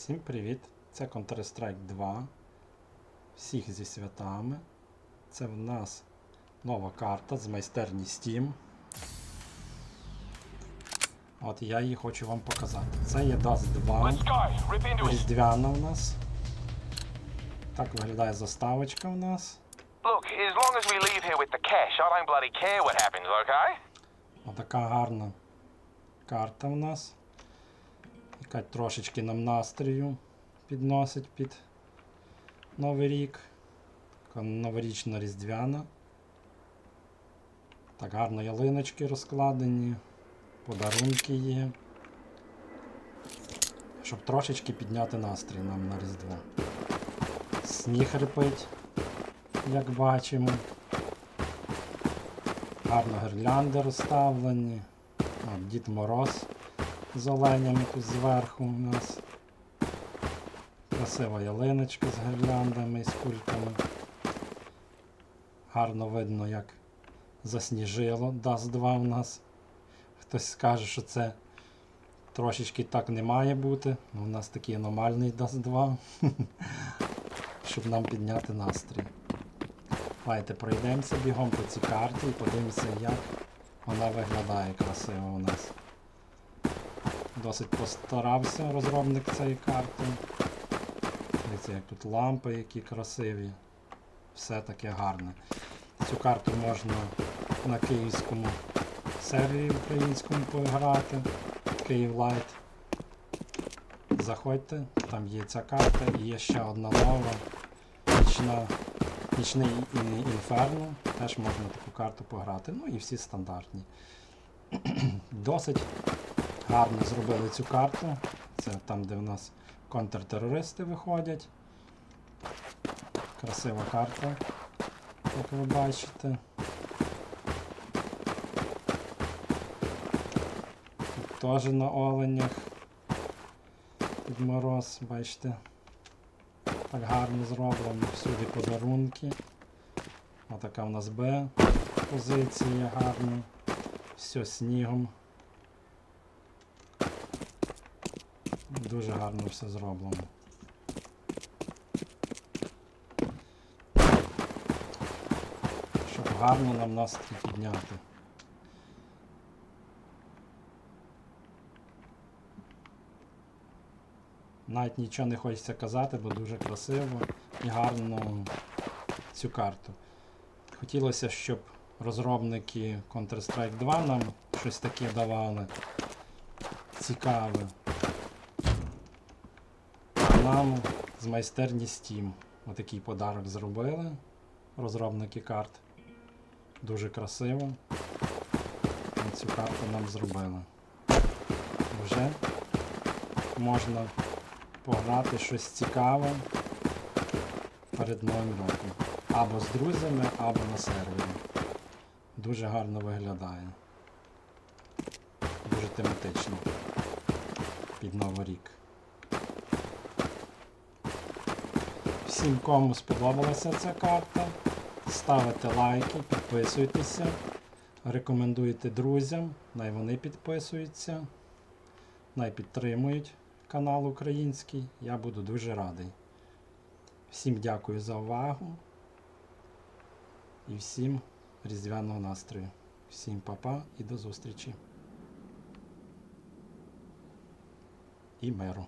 Всім привіт! Це Counter-Strike 2. Всіх зі святами. Це в нас нова карта з майстерні Steam. От я її хочу вам показати. Це є Dust 2. Let's go. Rip into it. Різдвяна у нас. Так виглядає заставочка у нас. Отака гарна карта у нас. Яка трошечки нам настрою підносить під Новий рік. Така новорічна різдвяна. Так гарно ялиночки розкладені, подарунки є. Щоб трошечки підняти настрій нам на Різдво. Сніг репить, як бачимо. Гарно гірлянди розставлені. От, Дід Мороз з оленями тут зверху у нас. Красива ялиночка з гірляндами і з кульками. Гарно видно, як засніжило Dust 2 у нас. Хтось скаже, що це трошечки так не має бути. У нас такий аномальний Dust 2. Щоб нам підняти настрій. Давайте пройдемося бігом по цій карті і подивимося, як вона виглядає красиво у нас. Досить постарався розробник цієї карти. Дивіться, як тут лампи, які красиві. Все таке гарне. Цю карту можна на київському сервері українському поіграти. Київ Лайт. Заходьте, там є ця карта і є ще одна нова. Нічна Нічний інферно, теж можна таку карту пограти. Ну і всі стандартні. Досить гарно зробили цю карту. Це там, де в нас контртерористи виходять. Красива карта, як ви бачите. Тут теж на оленях. Під мороз, бачите. Так гарно зроблено, всюди подарунки. Отака в нас Б позиція гарна. Все снігом. Дуже гарно все зроблено. Щоб гарно нам настрій підняти. Навіть нічого не хочеться казати, бо дуже красиво і гарно цю карту. Хотілося, щоб розробники Counter-Strike 2 нам щось таке давали цікаве. Нам з майстерні Steam отакий подарок зробили розробники карт. Дуже красиво. І Цю карту нам зробили. Вже можна пограти щось цікаве перед Новим роком. Або з друзями, або на сервері. Дуже гарно виглядає. Дуже тематично. Під Новий рік. Всім, кому сподобалася ця карта, ставите лайки, підписуйтеся, рекомендуйте друзям, най вони підписуються, най підтримують канал український. Я буду дуже радий. Всім дякую за увагу і всім різдвяного настрою. Всім па-па і до зустрічі. І миру.